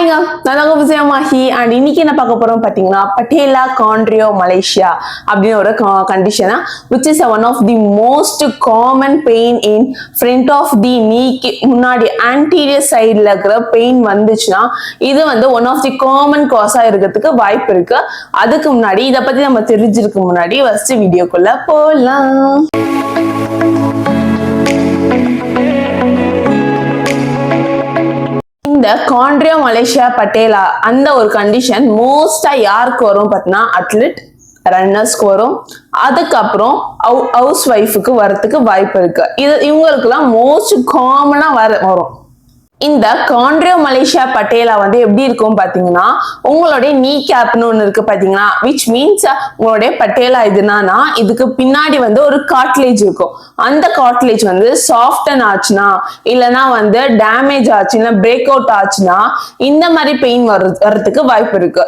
ஹாய்ங்க நான் உங்க விஜயா மாஹி அண்ட் இன்னைக்கு என்ன பார்க்க போறோம் பார்த்தீங்கன்னா பட்டேலா கான்ட்ரியோ மலேசியா அப்படின்னு ஒரு கண்டிஷனா which is one of the most common pain in front of the நீக்கு முன்னாடி ஆன்டீரியர் சைடில் இருக்கிற பெயின் வந்துச்சுன்னா இது வந்து ஒன் ஆஃப் தி காமன் காஸா இருக்கிறதுக்கு வாய்ப்பு இருக்கு. அதுக்கு முன்னாடி இதை பத்தி நம்ம தெரிஞ்சிருக்கு முன்னாடி ஃபர்ஸ்ட் வீடியோக்குள்ள போலாம். இந்த கான்ட்ரியோ மலேசியா பட்டேலா அந்த ஒரு கண்டிஷன் மோஸ்டா யாருக்கு வரும் பார்த்தீங்கன்னா அத்லெட் ரன்னர்ஸ்க்கு வரும். அதுக்கப்புறம் ஹவுஸ் ஒய்ஃபுக்கு வரத்துக்கு வாய்ப்பு இருக்கு. இது இவங்களுக்குலாம் மோஸ்ட் காமனா வர வரும். இந்த கான்ட்ரியோ மலேசியா பட்டேலா வந்து எப்படி இருக்கும் பாத்தீங்கன்னா உங்களுடைய நீ கேப்னு ஒன்று இருக்கு பாத்தீங்கன்னா விச் மீன்ஸ் உங்களுடைய பட்டேலா இதுனா இதுக்கு பின்னாடி வந்து ஒரு காட்லேஜ் இருக்கும். அந்த காட்லேஜ் வந்து சாஃப்டன் ஆச்சுன்னா இல்லைன்னா வந்து டேமேஜ் ஆச்சு இல்லை பிரேக் அவுட் ஆச்சுன்னா இந்த மாதிரி பெயின் வர வர்றதுக்கு வாய்ப்பு இருக்கு.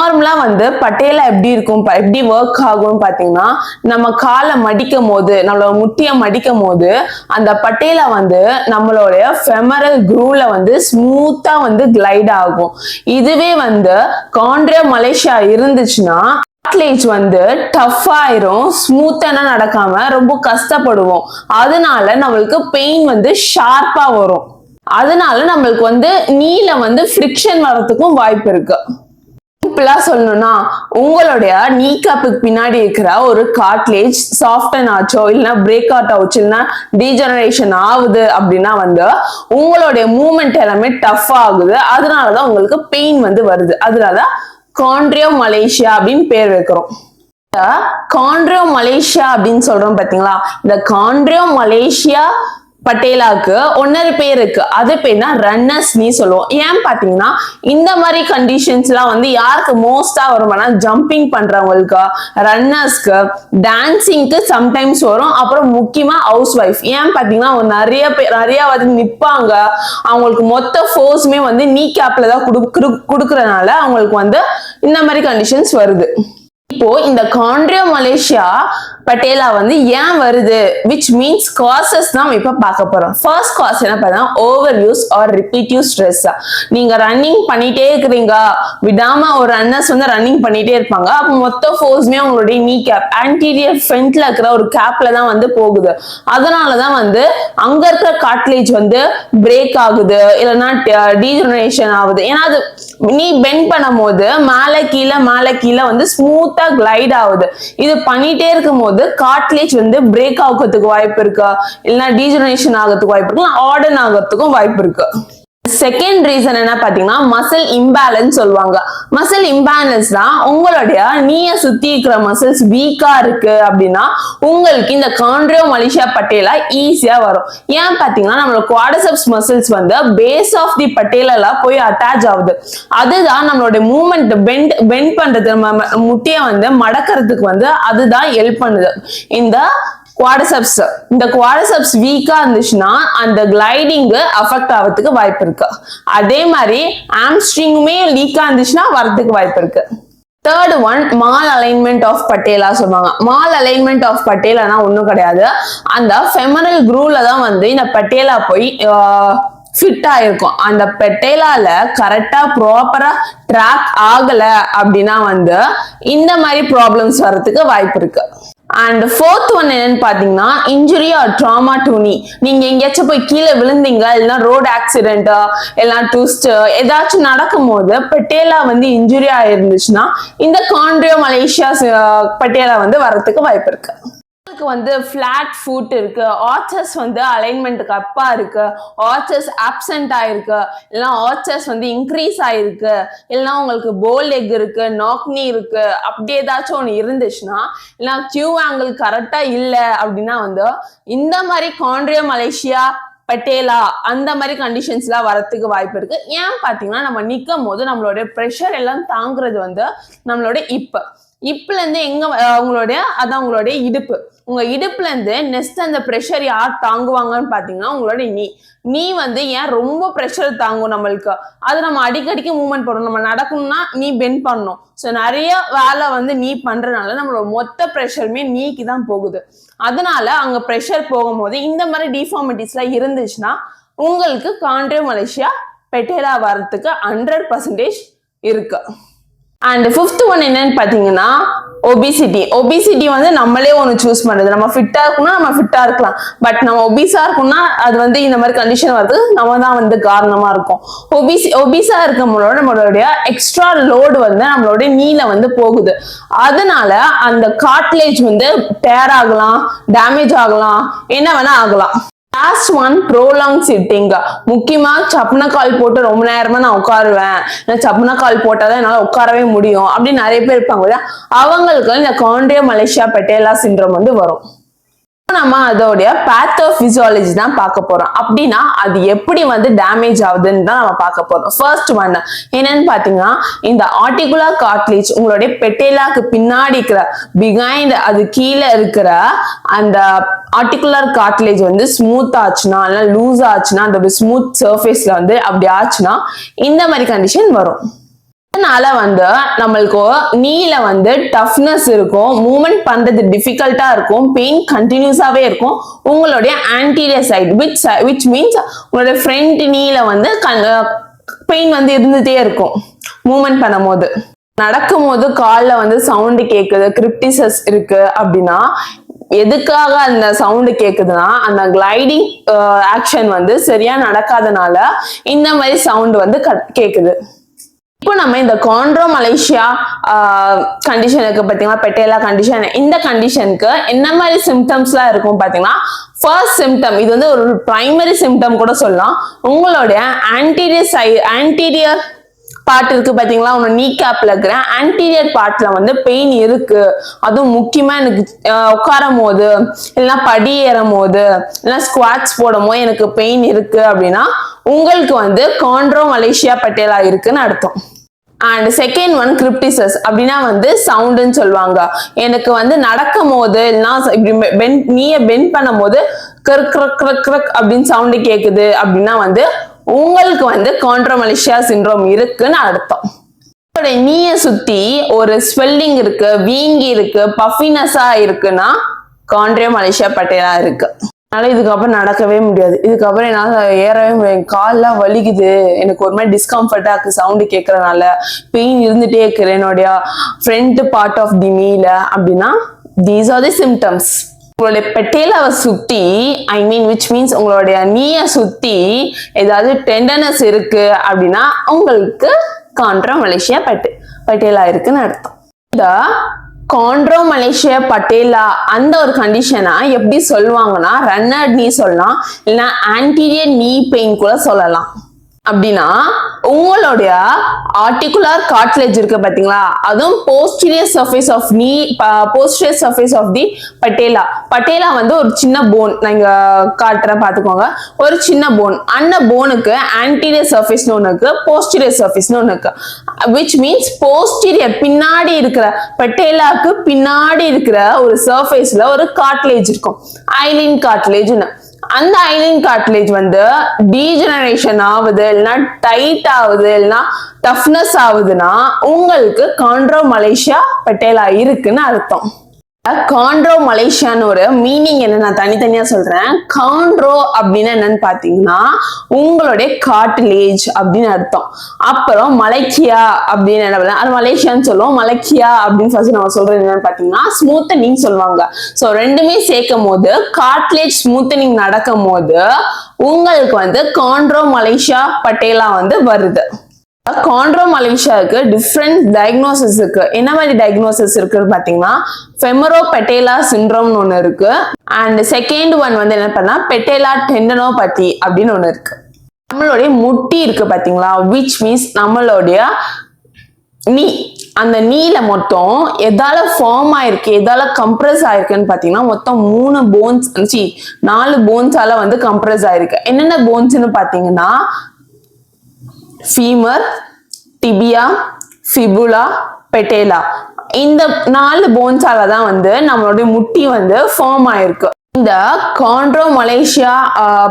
நார்மலா வந்து பட்டேலா எப்படி இருக்கும் எப்படி ஒர்க் ஆகும்னு பாத்தீங்கன்னா நம்ம காலை மடிக்கும் போது நம்மளோட முட்டியை மடிக்கும் போது அந்த பட்டேலா வந்து நம்மளுடைய ஃபெமரல் குரூல வந்து ஸ்மூத்தா வந்து கிளைட் ஆகும். இதுவே வந்து காண்ட்ரியா மலேசியா இருந்துச்சுன்னா காட்லேஜ் வந்து டஃப் ஆயிரும் ஸ்மூத்தான நடக்காம ரொம்ப கஷ்டப்படுவோம். அதனால நம்மளுக்கு பெயின் வந்து ஷார்ப்பா வரும். அதனால நம்மளுக்கு வந்து நீல வந்து ஃப்ரிக்ஷன் வர்றதுக்கும் வாய்ப்பு இருக்கு. சிம்பிளா சொல்லணும்னா உங்களுடைய நீ கப்புக்கு பின்னாடி இருக்கிற ஒரு காட்லேஜ் சாஃப்டன் ஆச்சோ இல்லைன்னா பிரேக் அவுட் ஆச்சு இல்லைன்னா டீஜெனரேஷன் ஆகுது அப்படின்னா வந்து உங்களுடைய மூமெண்ட் எல்லாமே டஃப் ஆகுது. அதனாலதான் உங்களுக்கு பெயின் வந்து வருது. அதனால கான்ட்ரியோ மலேசியா அப்படின்னு பேர் வைக்கிறோம். கான்ட்ரியோ மலேசியா அப்படின்னு சொல்றோம் பாத்தீங்களா? இந்த கான்ட்ரியோ மலேசியா பட்டேலாக்கு ஒன்னொரு பேர் இருக்கு அது தான் ரன்னர்ஸ் சொல்லுவோம். ஏன் பாத்தீங்கன்னா இந்த மாதிரி கண்டிஷன்ஸ்லாம் வந்து யாருக்கு மோஸ்டா வருமானா ஜம்பிங் பண்றவங்களுக்கு ரன்னர்ஸ்க்கு டான்சிங்க்கு சம்டைம்ஸ் வரும். அப்புறம் முக்கியமா ஹவுஸ் ஒய்ஃப் ஏன் பாத்தீங்கன்னா அவங்க நிறைய பேர் நிறைய வந்து நிப்பாங்க. அவங்களுக்கு மொத்த ஃபோர்ஸுமே வந்து நீ கேப்ல தான் குடு அவங்களுக்கு வந்து இந்த மாதிரி கண்டிஷன்ஸ் வருது. இப்போ இந்த கான்ட்ரியோ மலேசியா பட்டேலா வந்து ஏன் வருது? விச் மீன்ஸ் காசஸ் தான் இப்போ பார்க்க போறோம். ஃபர்ஸ்ட் காஸ் என்ன பார்த்தா over use or repetitive stress நீங்க ரன்னிங் பண்ணிட்டே இருக்கிறீங்க. விடாம ஒரு ரன்னர்ஸ் வந்து ரன்னிங் பண்ணிட்டே இருப்பாங்க. அப்போ மொத்த ஃபோர்ஸுமே உங்களுடைய நீ கேப் ஆன்டீரியர் ஃப்ரண்ட்ல இருக்கிற ஒரு கேப்ல தான் வந்து போகுது. அதனால தான் வந்து அங்க இருக்கிற காட்லேஜ் வந்து பிரேக் ஆகுது. இல்லைன்னா uh, டீஜெனரேஷன் ஆகுது. ஏன்னா அது நீ பெண்ட் பண்ணும்போது மேலே கீழே மேலே கீழே வந்து ஸ்மூத்தா கிளைட் ஆகுது. இது பண்ணிட்டே இருக்கும்போது காட்லேஜ் வந்து பிரேக் ஆகிறதுக்கு வாய்ப்பு இருக்கு? இல்லைன்னா டீஜெனரேஷன் ஆகிறதுக்கு வாய்ப்பு இருக்கு? ஆர்டன் ஆகிறதுக்கும் வாய்ப்பு இருக்கு? செகண்ட் ரீசன் என்ன பாத்தீங்கன்னா மசில் இம்பேலன்ஸ் சொல்லுவாங்க. மசில் இம்பேலன்ஸ் தான் உங்களுடைய நீய சுத்தி இருக்கிற மசில்ஸ் வீக்கா இருக்கு அப்படின்னா உங்களுக்கு இந்த கான்ட்ரியோ மலேசியா பட்டேலா ஈஸியா வரும். ஏன் பாத்தீங்கன்னா நம்மளோட குவாடசப்ஸ் மசில்ஸ் வந்து பேஸ் ஆஃப் தி பட்டேலா போய் அட்டாச் ஆகுது. அதுதான் நம்மளுடைய மூமெண்ட் பெண்ட் பெண்ட் பண்றது நம்ம முட்டியை வந்து மடக்கிறதுக்கு வந்து அதுதான் ஹெல்ப் பண்ணுது. இந்த குவாடசப்ஸ் இந்த குவாடசப்ஸ் வீக்கா இருந்துச்சுன்னா அந்த கிளைடிங்கு அஃபெக்ட் ஆகிறதுக்கு வாய்ப்பு இருக்கு. அதே மாதிரி ஆம்ஸ்ட்ரிங்குமே லீக்கா இருந்துச்சுன்னா வரதுக்கு வாய்ப்பு இருக்கு. Third one malalignment of patella சொல்லுவாங்க. மால் அலைன்மெண்ட் ஆஃப் பட்டேலானா ஒன்றும் கிடையாது. அந்த ஃபெமரல் குரூல தான் வந்து இந்த பட்டேலா போய் ஃபிட் ஆயிருக்கும். அந்த பெட்டேலால கரெக்டா ப்ராப்பரா ட்ராக் ஆகல அப்படின்னா வந்து இந்த மாதிரி ப்ராப்ளம்ஸ் வர்றதுக்கு வாய்ப்பு இருக்கு. அண்ட் ஃபோர்த் ஒன் என்னன்னு பாத்தீங்கன்னா இன்ஜுரி ஆர் ட்ராமா டு நீ நீங்க எங்கேயாச்சும் போய் கீழே விழுந்தீங்க இல்லைன்னா ரோடு ஆக்சிடென்ட் எல்லாம் ட்விஸ்ட் ஏதாச்சும் நடக்கும்போது பட்டேலா வந்து இன்ஜுரி ஆயிருந்துச்சுன்னா இந்த கான்ட்ரியோ மலேசியா பட்டேலா வந்து வர்றதுக்கு வாய்ப்பு இருக்கு. உங்களுக்கு வந்து ஃப்ளாட் ஃபுட் இருக்கு ஆர்ச்சர்ஸ் வந்து அலைன்மெண்ட்டுக்கு அப்பா இருக்கு ஆர்ச்சர்ஸ் ஆப்சென்ட் ஆயிருக்கு இல்லைன்னா ஆர்ச்சர்ஸ் வந்து இன்க்ரீஸ் ஆயிருக்கு இல்லைன்னா உங்களுக்கு போல் எக் இருக்கு நாக்னி இருக்கு அப்படி ஏதாச்சும் ஒன்று இருந்துச்சுன்னா இல்லைனா கியூ ஆங்கிள் கரெக்டாக இல்லை அப்படின்னா வந்து இந்த மாதிரி கான்ட்ரியோ மலேசியா பட்டேலா அந்த மாதிரி கண்டிஷன்ஸ்லாம் வரத்துக்கு வாய்ப்பு இருக்கு. ஏன் பார்த்தீங்கன்னா நம்ம நிற்கும் போது நம்மளோட ப்ரெஷர் எல்லாம் தாங்குறது வந்து நம்மளோட இப்பு இப்புல இருந்து எங்க அஹ் உங்களுடைய அதான் உங்களுடைய இடுப்பு. உங்க இடுப்புல இருந்து நெக்ஸ்ட் அந்த ப்ரெஷர் யார் தாங்குவாங்கன்னு பாத்தீங்கன்னா உங்களோட நீ. நீ வந்து ஏன் ரொம்ப ப்ரெஷர் தாங்கும் நம்மளுக்கு? அது நம்ம அடிக்கடிக்கு மூவ்மெண்ட் பண்ணணும் நம்ம நடக்கணும்னா நீ பெண்ட் பண்ணணும். ஸோ நிறைய வேலை வந்து நீ பண்றதுனால நம்மளோட மொத்த ப்ரெஷருமே நீக்கு தான் போகுது. அதனால அங்க ப்ரெஷர் போகும்போது இந்த மாதிரி டிஃபார்மிட்டிஸ்லாம் இருந்துச்சுன்னா உங்களுக்கு கான்ட்ரியோ மலேசியா பெட்டேலா வரத்துக்கு ஹண்ட்ரட் பர்சன்டேஜ் இருக்கு. அண்ட் ஃபிஃப்த் ஒன் என்னன்னு பார்த்தீங்கன்னா ஒபிசிட்டி ஒபிசிட்டி வந்து நம்மளே ஒன்று சூஸ் பண்ணுறது நம்ம ஃபிட்டாக இருக்கணும்னா நம்ம ஃபிட்டாக இருக்கலாம். பட் நம்ம ஒபிஸாக இருக்கணும்னா அது வந்து இந்த மாதிரி கண்டிஷன் வருது நம்ம தான் வந்து காரணமாக இருக்கும். ஒபிசி ஒபிஸாக இருக்கவங்களோட நம்மளுடைய எக்ஸ்ட்ரா லோடு வந்து நம்மளுடைய நீல வந்து போகுது. அதனால அந்த காட்லேஜ் வந்து டேர் ஆகலாம் டேமேஜ் ஆகலாம் என்ன வேணா ஆகலாம். லாஸ்ட் ஒன் ப்ரோலாங் சிட்டிங் முக்கியமா சப்ன கால் போட்டு ரொம்ப நேரமா நான் உட்காருவேன். நான் சப்ன கால் போட்டாதான் என்னால உட்காரவே முடியும். அப்படின்னு நிறைய பேர் இருப்பாங்க இல்லையா? அவங்களுக்கு இந்த காண்ட்ரியோ மலேசியா பெட்டேலா சிண்ட்ரோம் வந்து வரும். நம்ம அதோடைய பேத்தோபிசியாலஜி தான் பார்க்க போறோம். அப்படின்னா அது எப்படி வந்து டேமேஜ் ஆகுதுன்னு தான் நம்ம பார்க்க போறோம். ஃபர்ஸ்ட் ஒன் என்னன்னு பாத்தீங்கன்னா இந்த ஆர்டிகுலர் கார்ட்லேஜ் உங்களுடைய பெட்டேலாக்கு பின்னாடி இருக்கிற பிகைண்ட் அது கீழே இருக்கிற அந்த ஆர்டிகுலர் கார்ட்லேஜ் வந்து ஸ்மூத் ஆச்சுன்னா இல்ல லூஸ் ஆச்சுன்னா அந்த ஸ்மூத் சர்ஃபேஸ்ல வந்து அப்படி ஆச்சுன்னா இந்த மாதிரி கண்டிஷன் வரும். அதனால வந்து நம்மளுக்கு நீல வந்து டஃப்னஸ் இருக்கும் மூவ்மெண்ட் பண்றது டிஃபிகல்ட்டா இருக்கும் பெயின் கண்டினியூஸாவே இருக்கும் உங்களுடைய anterior side which which means உங்களுடைய ஃப்ரண்ட் நீல வந்து பெயின் வந்து இருந்துட்டே இருக்கும் மூவ்மெண்ட் பண்ணும்போது. நடக்கும் போது காலில் வந்து சவுண்டு கேட்குது கிரிப்டிசஸ் இருக்கு அப்படின்னா எதுக்காக அந்த சவுண்டு கேட்குதுன்னா அந்த கிளைடிங் ஆக்ஷன் uh, வந்து சரியா நடக்காதனால இந்த மாதிரி சவுண்ட் வந்து கட்- கேட்குது இப்போ நம்ம இந்த காண்ட்ரோ மலேசியா கண்டிஷனுக்கு பார்த்தீங்கன்னா பெட்டேலா கண்டிஷன் இந்த கண்டிஷனுக்கு என்ன மாதிரி சிம்டம்ஸ்லாம் இருக்கும் பார்த்தீங்கன்னா ஃபர்ஸ்ட் சிம்டம் இது வந்து ஒரு பிரைமரி சிம்டம் கூட சொல்லலாம். உங்களுடைய ஆன்டீரியர் சை ஆன்டீரியர் பார்ட் இருக்கு பாத்தீங்களா? உங்க நீ கேப்ல இருக்கிற ஆன்டீரியர் பார்ட்ல வந்து பெயின் இருக்கு. அதுவும் முக்கியமா எனக்கு உட்காரும் போது இல்லைன்னா படி ஏறும் போது இல்லைன்னா ஸ்குவாட்ஸ் போடும் போது எனக்கு பெயின் இருக்கு அப்படின்னா உங்களுக்கு வந்து கான்ட்ரோ மலேசியா பட்டேலா இருக்குன்னு அர்த்தம். அண்ட் செகண்ட் ஒன் கிரிப்டிசஸ் அப்படின்னா வந்து சவுண்டுன்னு சொல்லுவாங்க. எனக்கு வந்து நடக்கும் போது இல்லைன்னா இப்படி பென் நீயை பென் பண்ணும் போது கிரக் கிரக் கிரக் கிரக் அப்படின்னு சவுண்டு கேட்குது அப்படின்னா வந்து உங்களுக்கு வந்து கான்ட்ரோமலேஷியா சிண்ட்ரோம் இருக்குன்னு அர்த்தம். உங்களுடைய நீயை சுத்தி ஒரு ஸ்வெல்லிங் இருக்கு வீங்கி இருக்கு பஃபினஸா இருக்குன்னா கான்ட்ரியோ மலேசியா பட்டேலா இருக்கு. அதனால இதுக்கப்புறம் நடக்கவே முடியாது. இதுக்கப்புறம் என்னால ஏறவே முடியாது. கால்லாம் வலிக்குது. எனக்கு ஒரு மாதிரி டிஸ்கம்ஃபர்டா இருக்கு சவுண்டு கேட்கறதுனால பெயின் இருந்துட்டே இருக்கிறேன் என்னுடைய ஃப்ரண்ட் பார்ட் ஆஃப் தி மீல அப்படின்னா தீஸ் ஆர் தி சிம்டம்ஸ் உங்களுடைய பெட்டேலாவை சுத்தி ஐ மீன் விச் மீன்ஸ் உங்களுடைய நீயை சுத்தி ஏதாவது டெண்டனஸ் இருக்கு அப்படின்னா உங்களுக்கு கான்ட்ரோ மலேசியா பெட்டு பட்டேலா இருக்குன்னு அர்த்தம். இந்த காண்ட்ரோ மலேசியா பட்டேலா அந்த ஒரு கண்டிஷனா எப்படி சொல்லுவாங்கன்னா ரன்னர் நீ சொல்லலாம் இல்லைன்னா ஆன்டீரியர் நீ பெயின் கூட சொல்லலாம். அப்படின்னா உங்களுடைய ஆர்டிகுலர் கார்ட்லேஜ் இருக்கு பாத்தீங்களா? அதுவும் posterior surface of knee posterior surface of the patella patella வந்து ஒரு சின்ன போன் நான் இங்க காட்டுறேன் பாத்துக்கோங்க. ஒரு சின்ன போன் அந்த போனுக்கு ஆன்டீரியர் சர்ஃபேஸ்னு ஒன்று இருக்கு போஸ்டீரியர் சர்ஃபேஸ்னு ஒன்று இருக்கு. விச் மீன்ஸ் போஸ்டீரியர் பின்னாடி இருக்கிற பட்டேலாக்கு பின்னாடி இருக்கிற ஒரு சர்ஃபேஸ்ல ஒரு கார்ட்லேஜ் இருக்கும். ஐலின் கார்ட்லேஜ்னு அந்த ஐலின் கார்ட்லேஜ் வந்து டீஜெனரேஷன் ஆகுது இல்லைன்னா டைட் ஆகுது இல்லைன்னா டஃப்னஸ் ஆகுதுன்னா உங்களுக்கு காண்ட்ரோ மலேசியா பட்டேலா இருக்குன்னு அர்த்தம். காண்ட்ரோ மலேசியான்னு ஒரு மீனிங் என்ன நான் தனித்தனியா சொல்றேன். காண்ட்ரோ அப்படின்னு என்னன்னு பாத்தீங்கன்னா உங்களுடைய காட்டிலேஜ் அப்படின்னு அர்த்தம். அப்புறம் மலைக்கியா அப்படின்னு என்ன அது மலேசியான்னு சொல்லுவோம். மலைக்கியா அப்படின்னு ஃபர்ஸ்ட் நம்ம சொல்றது என்னன்னு பாத்தீங்கன்னா ஸ்மூத்தனிங் சொல்லுவாங்க. ஸோ ரெண்டுமே சேர்க்கும் போது காட்லேஜ் ஸ்மூத்தனிங் நடக்கும் போது உங்களுக்கு வந்து காண்ட்ரோ மலேசியா பட்டேலா வந்து வருது. காண்ட்ரோ மலேசியாவுக்கு டிஃப்ரெண்ட் டயக்னோசிஸ் இருக்கு என்ன மாதிரி டயக்னோசிஸ் இருக்குன்னு பாத்தீங்கன்னா ஃபெமரோ பெட்டேலா சிண்ட்ரோம்னு ஒன்று இருக்கு. அண்ட் செகண்ட் ஒன் வந்து என்ன பண்ணா பெட்டேலா டெண்டனோபதி அப்படின்னு ஒன்று இருக்கு. நம்மளுடைய முட்டி இருக்கு பாத்தீங்களா விச் மீன்ஸ் நம்மளுடைய நீ அந்த நீல மொத்தம் எதால ஃபார்ம் ஆயிருக்கு எதால கம்ப்ரஸ் ஆயிருக்குன்னு பாத்தீங்கன்னா மொத்தம் மூணு போன்ஸ் சி நாலு போன்ஸால வந்து கம்ப்ரஸ் ஆயிருக்கு. என்னென்ன போன்ஸ்னு பாத்தீங்கன்னா ஃபீமர் டிபியா ஃபிபுலா பெட்டேலா இந்த நாலு போன்ஸால தான் வந்து நம்மளுடைய முட்டி வந்து ஃபார்ம் ஆயிருக்கு. இந்த காண்ட்ரோ மலேசியா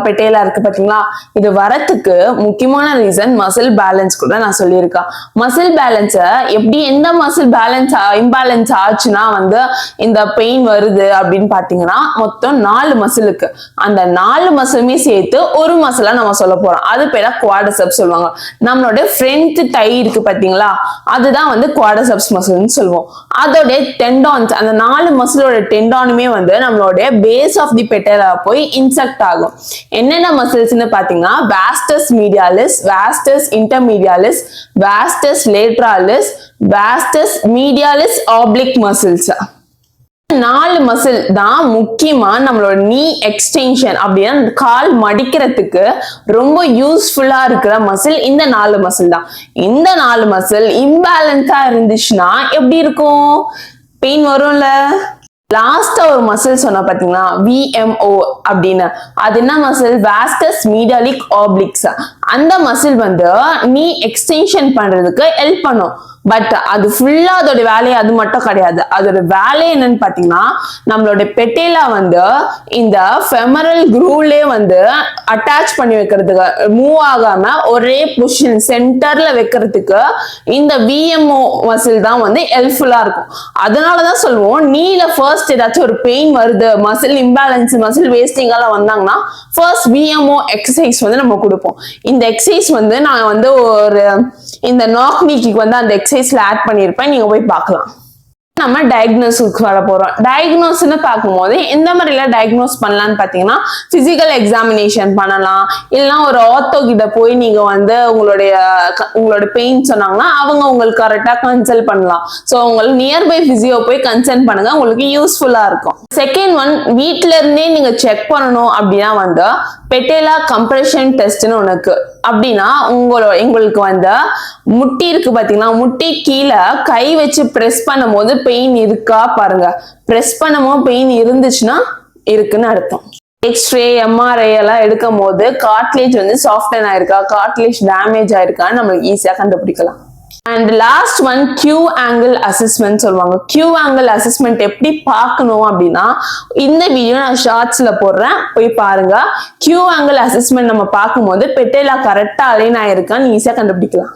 பெட்டேலா இருக்கு பாத்தீங்களா? இது வரத்துக்கு முக்கியமான ரீசன் மசில் பேலன்ஸ் கூட நான் சொல்லியிருக்கேன். மசில் பேலன்ஸை எப்படி எந்த மசில் பேலன்ஸ் இம்பேலன்ஸ் ஆச்சுன்னா வந்து இந்த பெயின் வருது அப்படின்னு பாத்தீங்கன்னா மொத்தம் நாலு மசிலுக்கு அந்த நாலு மசிலுமே சேர்த்து ஒரு மசிலா நம்ம சொல்ல போறோம். அது பேரா குவாடசப்ஸ் சொல்லுவாங்க. நம்மளோட ஃப்ரண்ட் தை இருக்கு பாத்தீங்களா? அதுதான் வந்து குவாடசப்ஸ் மசில்னு சொல்லுவோம். அதோட டெண்டான்ஸ் அந்த நாலு மசிலோட டெண்டானுமே வந்து நம்மளோட பேஸ் ஆஃப் தி பெட்டலா போய் இன்செக்ட் ஆகும். என்னென்ன மசில்ஸ்னு பாத்தீங்கன்னா vastus medialis vastus intermedialis vastus lateralis vastus medialis oblique muscles நாலு மசில் தான் முக்கியமா நம்மளோட நீ எக்ஸ்டென்ஷன் அப்படின்னா கால் மடிக்கிறதுக்கு ரொம்ப யூஸ்ஃபுல்லா இருக்கிற மசில் இந்த நாலு மசில் தான். இந்த நாலு மசில் இம்பேலன்ஸா இருந்துச்சுன்னா எப்படி இருக்கும்? பெயின் வரும்ல? லாஸ்டா ஒரு மசில் சொன்ன பாத்தீங்களா விஎம்ஓ அப்படின்னு. அது என்ன மசில் வாஸ்டஸ் மீடாலிக் ஆப்ளிக்ஸ் அந்த மசில் வந்து நீ எக்ஸ்டென்ஷன் பண்றதுக்கு ஹெல்ப் பண்ணும். பட் அது ஃபுல்லா அதோட வேலையை அது மட்டும் கிடையாது. அதோட வேலை என்னன்னு பாத்தீங்கன்னா நம்மளோட பெட்டேலா வந்து இந்த ஃபெமரல் குரூவ்லே வந்து அட்டாச் பண்ணி வைக்கிறதுக்கு மூவ் ஆகாம ஒரே பொசிஷன் சென்டர்ல வைக்கிறதுக்கு இந்த விஎம்ஓ மசில் தான் வந்து ஹெல்ப்ஃபுல்லா இருக்கும். அதனாலதான் சொல்லுவோம் நீல ஃபர்ஸ்ட் ஏதாச்சும் ஒரு பெயின் வருது மசில் இம்பேலன்ஸ் மசில் வேஸ்டிங் எல்லாம் வந்தாங்கன்னா ஃபர்ஸ்ட் விஎம்ஓ எக்ஸசைஸ் வந்து நம்ம கொடுப்போம். இந்த எக்ஸசைஸ் வந்து நான் வந்து ஒரு இந்த நாக்னிக்கு வந்து அந்த எக்ஸசைஸ்ல ஆட் பண்ணியிருப்பேன் நீங்க போய் பார்க்கலாம். நம்ம டயக்னோஸுக்கு வர போறோம். டயக்னோஸ்னு பார்க்கும்போது எந்த மாதிரிலாம் டயக்னோஸ் பண்ணலாம்னு பார்த்தீங்கன்னா பிசிக்கல் எக்ஸாமினேஷன் பண்ணலாம். இல்லைனா ஒரு ஆர்த்தோ கிட்ட போய் நீங்க வந்து உங்களுடைய உங்களோட பெயின் சொன்னாங்கன்னா அவங்க உங்களுக்கு கரெக்டாக கன்சல்ட் பண்ணலாம். ஸோ உங்களுக்கு நியர்பை பிசியோ போய் கன்சல்ட் பண்ணுங்க. உங்களுக்கு யூஸ்ஃபுல்லா இருக்கும். செகண்ட் ஒன் வீட்ல இருந்தே நீங்க செக் பண்ணணும் அப்படின்னா வந்து பெட்டேலா கம்ப்ரெஷன் டெஸ்ட்னு ஒன்று அப்படின்னா உங்களோட எங்களுக்கு வந்து முட்டி இருக்கு பார்த்தீங்கன்னா முட்டி கீழே கை வச்சு ப்ரெஸ் பண்ணும்போது பெயின் இருக்கா பாருங்க. பிரஸ் பண்ணமோ பெயின் இருந்துச்சுன்னா இருக்குன்னு அர்த்தம். எக்ஸ்ரே எம்ஆர்ஐ எல்லாம் எடுக்கும் போது காட்லேஜ் வந்து சாஃப்டன் ஆயிருக்கா? காட்லேஜ் டேமேஜ் ஆயிருக்கான்னு நம்மளுக்கு ஈஸியா கண்டுபிடிக்கலாம். And last one Q angle assessment சொல்லுவாங்க. கியூ ஆங்கிள் அசஸ்மெண்ட் எப்படி பார்க்கணும் அப்படின்னா இந்த வீடியோ நான் ஷார்ட்ஸ்ல போடுறேன். போய் பாருங்க. கியூ ஆங்கிள் அசஸ்மெண்ட் நம்ம பார்க்கும்போது பெட்டேலா கரெக்டா அலைன் ஆயிருக்கான்னு ஈஸியா கண்டுபிடிக்கலாம்.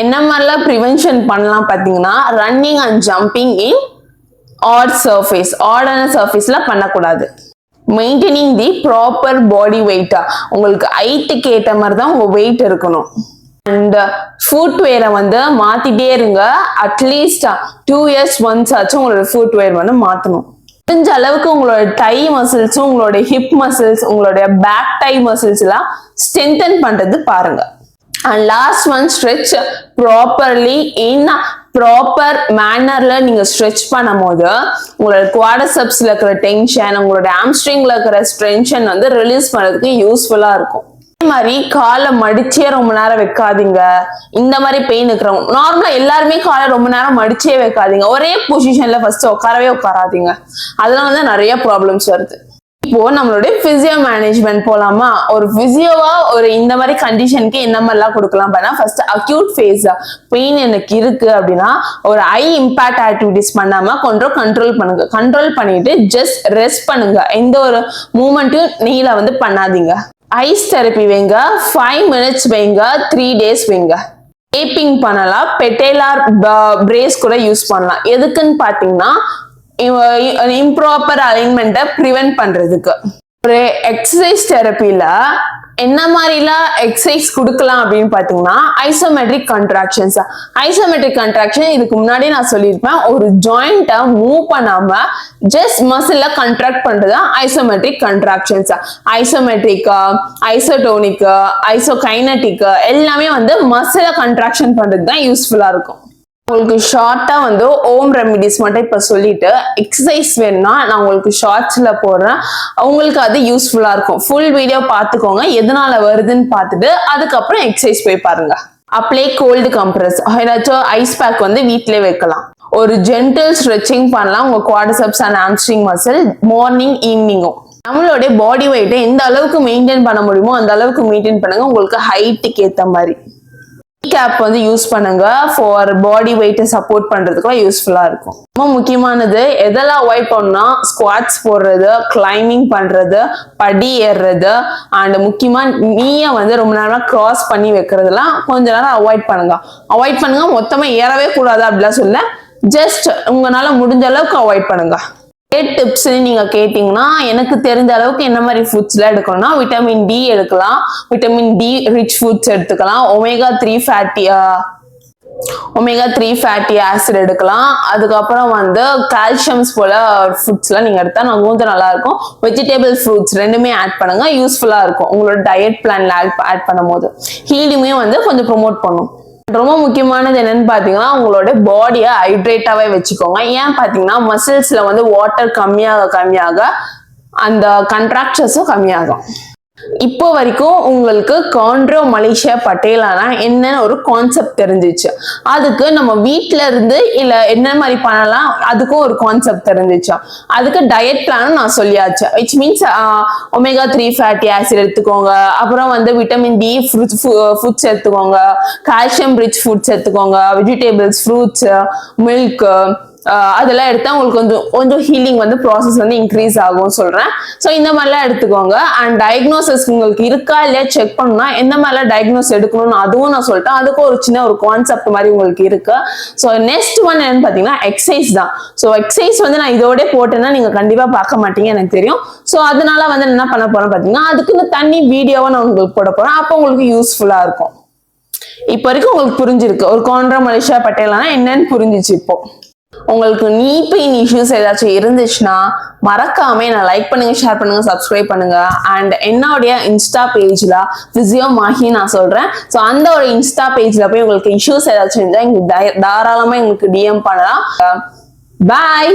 என்ன மாதிரிலாம் ப்ரிவென்ஷன் பண்ணலாம் பார்த்தீங்கன்னா running and jumping in hard surface ஆடான சர்ஃபேஸில் பண்ணக்கூடாது. மெயின்டைனிங் தி ப்ராப்பர் பாடி வெயிட்டா உங்களுக்கு ஹைட்டுக்கு ஏற்ற மாதிரி தான் உங்கள் வெயிட் இருக்கணும். அண்ட் ஃபுட் வேரை வந்து மாத்திட்டே இருங்க. அட்லீஸ்ட் டூ இயர்ஸ் ஒன்ஸ் ஆச்சும் உங்களோட ஃபுட் வேர் வந்து மாற்றணும் முடிஞ்ச அளவுக்கு உங்களோட டை மசில்ஸும் உங்களோட ஹிப் மசில்ஸ் உங்களுடைய பேக் டை மசில்ஸ் எல்லாம் ஸ்ட்ரென்தன் பண்றது பாருங்க. And last one stretch properly in proper மேனர்ல நீங்க ஸ்ட்ரெச் பண்ணும்போது உங்களோட குவாடசப்ஸ்ல இருக்கிற டென்ஷன் உங்களோட ஆம்ஸ்ட்ரிங்ல இருக்கிற டென்ஷன் வந்து ரிலீஸ் பண்றதுக்கு யூஸ்ஃபுல்லா இருக்கும். அதே மாதிரி காலை மடிச்சே ரொம்ப நேரம் வைக்காதீங்க. இந்த மாதிரி பெயின் இருக்கிறவங்க நார்மலா எல்லாருமே காலை ரொம்ப நேரம் மடிச்சே வைக்காதீங்க. ஒரே பொசிஷன்ல ஃபர்ஸ்ட் உட்காரவே உட்காராதீங்க. அதெல்லாம் வந்து நிறைய ப்ராப்ளம்ஸ் வருது. இப்போ நம்மளுடைய பிசியோ மேனேஜ்மெண்ட் போலாமா? ஒரு பிசியோவா ஒரு இந்த மாதிரி கண்டிஷனுக்கு என்ன மாதிரிலாம் கொடுக்கலாம்? பண்ணா ஃபர்ஸ்ட் அக்யூட் ஃபேஸ் பெயின் எனக்கு இருக்கு அப்படின்னா ஒரு ஐ இம்பாக்ட் ஆக்டிவிட்டிஸ் பண்ணாம கொஞ்சம் கண்ட்ரோல் பண்ணுங்க. கண்ட்ரோல் பண்ணிட்டு ஜஸ்ட் ரெஸ்ட் பண்ணுங்க. எந்த ஒரு மூமெண்ட்டையும் நீல வந்து பண்ணாதீங்க. ஐஸ் தெரப்பி வைங்க. ஃபைவ் மினிட்ஸ் வைங்க. த்ரீ டேஸ் வைங்க. டேப்பிங் பண்ணலாம். பெட்டேலார் பிரேஸ் uh, கூட யூஸ் பண்ணலாம். எதுக்குன்னு பாத்தீங்கன்னா இம்ப்ராப்பர் அலைன்மெண்ட்டை ப்ரிவென்ட் பண்றதுக்கு. ஒரு எக்ஸசைஸ் தெரப்பியில் என்ன மாதிரிலாம் எக்ஸசைஸ் கொடுக்கலாம் அப்படின்னு பார்த்தீங்கன்னா ஐசோமெட்ரிக் கண்ட்ராக்ஷன்ஸ் ஐசோமெட்ரிக் கண்ட்ராக்ஷன் இதுக்கு முன்னாடி நான் சொல்லியிருப்பேன் ஒரு ஜாயிண்ட்டை மூவ் பண்ணாம ஜஸ்ட் மசில்ல கண்ட்ராக்ட் பண்றது isometric contractions isometric isotonic isokinetic எல்லாமே வந்து மசில கண்ட்ராக்ஷன் பண்றது தான் யூஸ்ஃபுல்லா இருக்கும். உங்களுக்கு ஷார்ட்டா வந்து ஓம் ரெமிடிஸ் மட்டும் இப்ப சொல்லிட்டு எக்ஸசைஸ் வேணும்னா நான் உங்களுக்கு ஷார்ட்ஸ்ல போடுறேன். உங்களுக்கு அது யூஸ்ஃபுல்லா இருக்கும். ஃபுல் வீடியோ பார்த்துக்கோங்க. எதனால வருதுன்னு பார்த்துட்டு அதுக்கப்புறம் எக்ஸசைஸ் போய் பாருங்க. அப்ளே கோல்டு கம்ப்ரஸ் ஏதாச்சும் ஐஸ் பேக் வந்து வீட்டிலே வைக்கலாம். ஒரு ஜென்டில் ஸ்ட்ரெச்சிங் பண்ணலாம். உங்க quadriceps and hamstring muscle morning ஈவினிங்கும் நம்மளுடைய பாடி வெயிட்டை எந்த அளவுக்கு மெயின்டைன் பண்ண முடியுமோ அந்த அளவுக்கு மெயின்டைன் பண்ணுங்க. உங்களுக்கு ஹைட்டுக்கு ஏற்ற மாதிரி. கேப் வந்து யூஸ் பண்ணுங்க. ஃபார் பாடி வெயிட்டை சப்போர்ட் பண்றதுக்குலாம் யூஸ்ஃபுல்லா இருக்கும். ரொம்ப முக்கியமானது எதெல்லாம் அவாய்ட் பண்ணா ஸ்குவாட்ஸ் போடுறது கிளைம்பிங் பண்றது படி ஏறுறது அண்ட் முக்கியமா நீயை வந்து ரொம்ப நேரமா கிராஸ் பண்ணி வைக்கிறதுலாம் கொஞ்ச நேரம் அவாய்ட் பண்ணுங்க. அவாய்ட் பண்ணுங்க மொத்தமா ஏறவே கூடாது அப்படிலாம் சொல்ல. ஜஸ்ட் உங்களால முடிஞ்ச அளவுக்கு அவாய்ட் பண்ணுங்க. டிப்ஸ் நீங்க கேட்டீங்கன்னா எனக்கு தெரிஞ்ச அளவுக்கு என்ன மாதிரி ஃபுட்ஸ்லாம் எடுக்கணும்னா விட்டமின் டி எடுக்கலாம். விட்டமின் டி ரிச் ஃபுட்ஸ் எடுத்துக்கலாம். Omega three fatty omega three fatty acid எடுக்கலாம். அதுக்கப்புறம் வந்து கால்சியம்ஸ் போல ஃபுட்ஸ்லாம் நீங்கள் எடுத்தால் நான் கொஞ்சம் நல்லாயிருக்கும் வெஜிடேபிள் வெஜிடபிள் ஃப்ரூட்ஸ் ரெண்டுமே ஆட் பண்ணுங்கள் யூஸ்ஃபுல்லாக இருக்கும். உங்களோட டயட் பிளானில் ஆட் பண்ணும் போது ஹீலுமே வந்து கொஞ்சம் ப்ரொமோட் பண்ணும். ரொம்ப முக்கியமானது என்னன்னு பாத்தீங்கன்னா உங்களோட பாடியை ஹைட்ரேட்டாவே வச்சுக்கோங்க. ஏன் பாத்தீங்கன்னா மசில்ஸ்ல வந்து வாட்டர் கம்மியாக கம்மியாக அந்த கண்ட்ராக்சர்ஸும் கம்மியாகும். இப்போ வரைக்கும் உங்களுக்கு கான்ட்ரோ மலேசியா பட்டேலானா என்னன்னு ஒரு கான்செப்ட் தெரிஞ்சிச்சு. அதுக்கு நம்ம வீட்டில இருந்து இல்ல என்ன மாதிரி பண்ணலாம் அதுக்கும் ஒரு கான்செப்ட் தெரிஞ்சிச்சு. அதுக்கு டயட் பிளானும் நான் சொல்லியாச்சு. Which means omega three fatty acid எடுத்துக்கோங்க. அப்புறம் வந்து விட்டமின் டி ஃபுட்ஸ் எடுத்துக்கோங்க. கால்சியம் ரிச் ஃபுட்ஸ் எடுத்துக்கோங்க. வெஜிடேபிள்ஸ் ஃப்ரூட்ஸ் மில்க் அதெல்லாம் எடுத்தா உங்களுக்கு கொஞ்சம் கொஞ்சம் ஹீலிங் வந்து ப்ராசஸ் வந்து இன்க்ரீஸ் ஆகும் சொல்றேன். ஸோ இந்த மாதிரிலாம் எடுத்துக்கோங்க. அண்ட் டயக்னோசிஸ் உங்களுக்கு இருக்கா இல்லையா செக் பண்ணணும்னா எந்த மாதிரிலாம் டயக்னோஸ் எடுக்கணும்னு அதுவும் நான் சொல்லிட்டேன். அதுக்கும் ஒரு சின்ன ஒரு கான்செப்ட் மாதிரி உங்களுக்கு இருக்கு. ஸோ நெக்ஸ்ட் ஒன் என்னன்னு பார்த்தீங்கன்னா எக்ஸசைஸ் தான். ஸோ எக்ஸசைஸ் வந்து நான் இதோட போட்டேன்னா நீங்க கண்டிப்பா பார்க்க மாட்டீங்க எனக்கு தெரியும். ஸோ அதனால வந்து என்ன பண்ண போறேன் பார்த்தீங்கன்னா அதுக்குன்னு தனி வீடியோவை நான் உங்களுக்கு போட போறேன். அப்போ உங்களுக்கு யூஸ்ஃபுல்லா இருக்கும். இப்போ வரைக்கும் உங்களுக்கு புரிஞ்சிருக்கு. ஒரு கான்ட்ரா மலேசியா பட்டேலானா என்னன்னு புரிஞ்சிச்சு இப்போ. உங்களுக்கு நீ பெயின் இஷ்யூஸ் ஏதாச்சும் இருந்துச்சுன்னா மறக்காம நான் லைக் பண்ணுங்க ஷேர் பண்ணுங்க சப்ஸ்கிரைப் பண்ணுங்க. அண்ட் என்னுடைய இன்ஸ்டா பேஜ்ல பிசியோ மாஹி நான் சொல்றேன். ஸோ அந்த ஒரு இன்ஸ்டா பேஜ்ல போய் உங்களுக்கு இஷ்யூஸ் ஏதாச்சும் இருந்தால் எங்களுக்கு தாராளமா எங்களுக்கு டிஎம் பண்ணலாம். பாய்